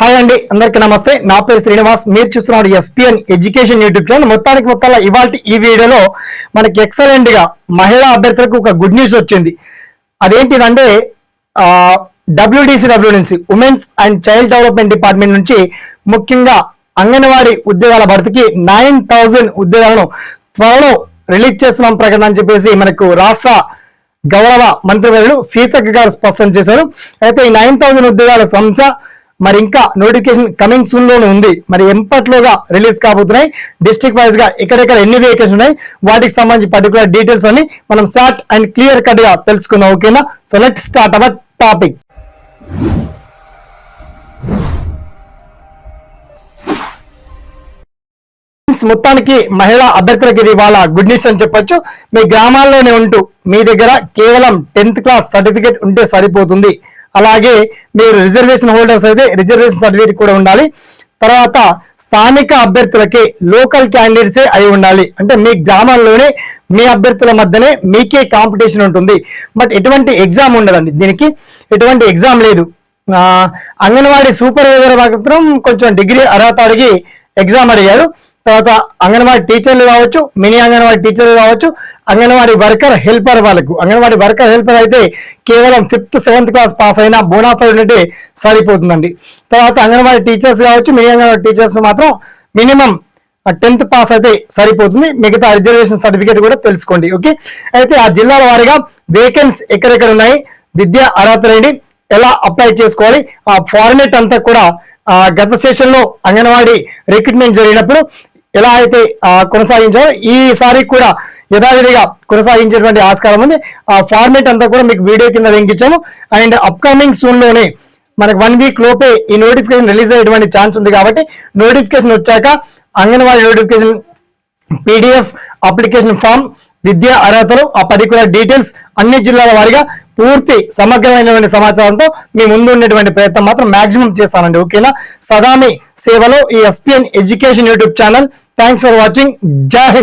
Hi అండి అందరికీ నమస్తే. నా పేరు శ్రీనివాస్. మీరు చూస్తున్నాడు ఎస్పిఎన్ ఎడ్యుకేషన్ యూట్యూబ్ ఛానల్. మొత్తానికి మొత్తాల ఇవాళ ఈ వీడియోలో మనకి ఎక్సలెంట్గా మహిళా అభ్యర్థులకు ఒక గుడ్ న్యూస్ వచ్చింది. అదేంటిదంటే డబ్ల్యూడిసిడబ్ల్యూ నుంచి women's and child development department నుంచి ముఖ్యంగా అంగన్వాడీ ఉద్యోగాల భర్తీకి నైన్ థౌజండ్ ఉద్యోగాలను త్వరలో రిలీజ్ చేస్తున్నాం ప్రకటన అని చెప్పేసి మనకు రాష్ట్ర గౌరవ మంత్రివర్యులు సీతక్క గారు స్పష్టం చేశారు. అయితే ఈ నైన్ థౌజండ్ ఉద్యోగాల సంస్థ మరి ఇంకా నోటిఫికేషన్ కమింగ్ సూన్లోనే ఉంది. మరి ఎంపట్లోగా రిలీజ్ కాబోతున్నాయి? డిస్ట్రిక్ట్ వైజ్గా ఎక్కడెక్కడ ఎన్ని వెహికల్స్ ఉన్నాయి? వాటికి సంబంధించి పర్టికులర్ డీటెయిల్స్ అని మనం షార్ట్ అండ్ క్లియర్ కట్గా తెలుసుకుందాం ఓకేనా so let start our topic మొత్తానికి మహిళా అభ్యర్థులకు ఇది ఇవాళ గుడ్ న్యూస్ అని చెప్పొచ్చు. మీ గ్రామాల్లోనే ఉంటూ మీ దగ్గర కేవలం టెన్త్ క్లాస్ సర్టిఫికేట్ ఉంటే సరిపోతుంది. అలాగే మీరు రిజర్వేషన్ హోల్డర్స్ అయితే రిజర్వేషన్ సర్టిఫికేట్ కూడా ఉండాలి. తర్వాత స్థానిక అభ్యర్థులకి లోకల్ క్యాండిడేట్సే అయి ఉండాలి. అంటే మీ గ్రామంలోనే మీ అభ్యర్థుల మధ్యనే మీకే కాంపిటీషన్ ఉంటుంది. బట్ ఎటువంటి ఎగ్జామ్ ఉండదండి దీనికి. ఎటువంటి ఎగ్జామ్ లేదు. అంగన్వాడీ సూపర్వైజర్ మాత్రం కొంచెం డిగ్రీ అర్హత అడిగి ఎగ్జామ్ అడిగారు. తర్వాత అంగన్వాడీ టీచర్లు కావచ్చు మినీ అంగన్వాడీ టీచర్లు కావచ్చు అంగన్వాడీ వర్కర్ హెల్పర్ వాళ్ళకు. అంగన్వాడీ వర్కర్ హెల్పర్ అయితే కేవలం ఫిఫ్త్ సెవెంత్ క్లాస్ పాస్ అయినా బోనాఫైడ్ ఉంటే సరిపోతుందండి. తర్వాత అంగన్వాడీ టీచర్స్ కావచ్చు మినీ అంగన్వాడీ టీచర్స్ మాత్రం మినిమం టెన్త్ పాస్ అయితే సరిపోతుంది. మిగతా రిజర్వేషన్ సర్టిఫికేట్ కూడా తెలుసుకోండి ఓకే? అయితే ఆ జిల్లాల వారీగా వేకెన్స్ ఎక్కడెక్కడ ఉన్నాయి? విద్యా అర్హతలేండి ఎలా అప్లై చేసుకోవాలి? ఆ ఫార్మేట్ అంతా కూడా గత సెషన్లో అంగన్వాడీ రిక్రూట్మెంట్ జరిగినప్పుడు ఎలా అయితే కొనసాగించారో ఈసారి కూడా యథావిధిగా కొనసాగించేటువంటి ఆస్కారం ఉంది. ఆ ఫార్మేట్ అంతా కూడా మీకు వీడియో కింద లింక్ ఇచ్చాము. అండ్ అప్కమింగ్ సూన్లోనే మనకు వన్ వీక్ లోపే ఈ నోటిఫికేషన్ రిలీజ్ అయ్యేటువంటి ఛాన్స్ ఉంది కాబట్టి నోటిఫికేషన్ వచ్చాక anganwadi notification PDF application form విద్యా అర్హతలు ఆ పర్టికులర్ డీటెయిల్స్ అన్ని జిల్లాల వారిగా పూర్తి సమగ్రమైనటువంటి సమాచారంతో మీ ముందు ఉండేటువంటి ప్రయత్నం మాత్రం మాక్సిమం చేస్తానండి. ఓకేనా? సదామి. సేవలో ఈ SPN education YouTube channel. Thanks for watching జై హింద్